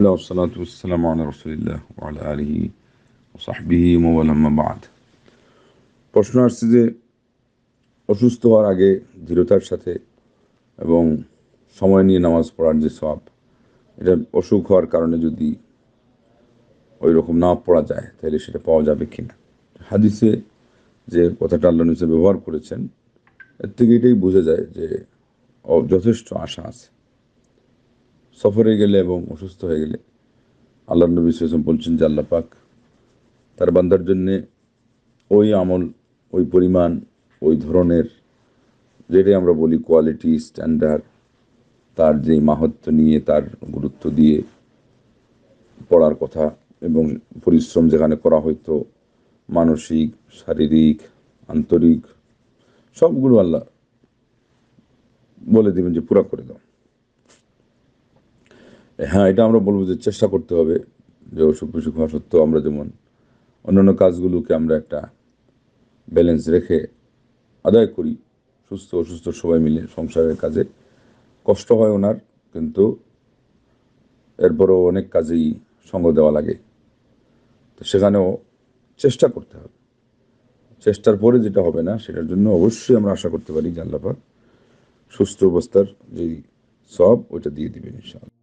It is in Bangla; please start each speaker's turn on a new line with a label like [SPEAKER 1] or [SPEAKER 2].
[SPEAKER 1] والصلاة والسلام على رسول الله وعلى آله وصحبه ومن بعد প্রশ্ন আসছে যে অসুস্থ হওয়ার আগে দৃঢ়তার সাথে এবং সময় নিয়ে নামাজ পড়ার যে সব এটা অসুখ হওয়ার কারণে যদি ওই রকম না পড়া যায় তাহলে সেটা পাওয়া যাবে কিনা হাদিসে যে কথাটা আল্লাহ নিচে ব্যবহার করেছেন এর থেকে এটাই বোঝা যায় যে ও- যথেষ্ট আশা আছে সফরে গেলে এবং অসুস্থ হয়ে গেলে আল্লাহ নবী সাল্লাম বলছেন যে আল্লাহ পাক তার বান্দার জন্যে ওই আমল, ওই পরিমাণ, ওই ধরনের যেটাই আমরা বলি কোয়ালিটি স্ট্যান্ডার্ড তার যে মাহাত্ম নিয়ে, তার গুরুত্ব দিয়ে পড়ার কথা এবং পরিশ্রম যেখানে করা হয়তো মানসিক, শারীরিক, আন্তরিক, সবগুলো আল্লাহ বলে দিবেন যে পুরা করে দাও। হ্যাঁ এটা আমরা বলব যে চেষ্টা করতে হবে যে অসুখ বিসুখ হওয়া সত্ত্বেও আমরা যেমন অন্যান্য কাজগুলোকে আমরা একটা ব্যালেন্স রেখে আদায় করি, সুস্থ, অসুস্থ সবাই মিলে সংসারের কাজে। কষ্ট হয় ওনার, কিন্তু এরপরও অনেক কাজেই সঙ্গ দেওয়া লাগে। তো সেখানেও চেষ্টা করতে হবে। চেষ্টার পরে যেটা হবে না, সেটার জন্য অবশ্যই আমরা আশা করতে পারি যে সুস্থ অবস্থার যেই সব, ওইটা দিয়ে দিবেন ইনশাআল্লাহ।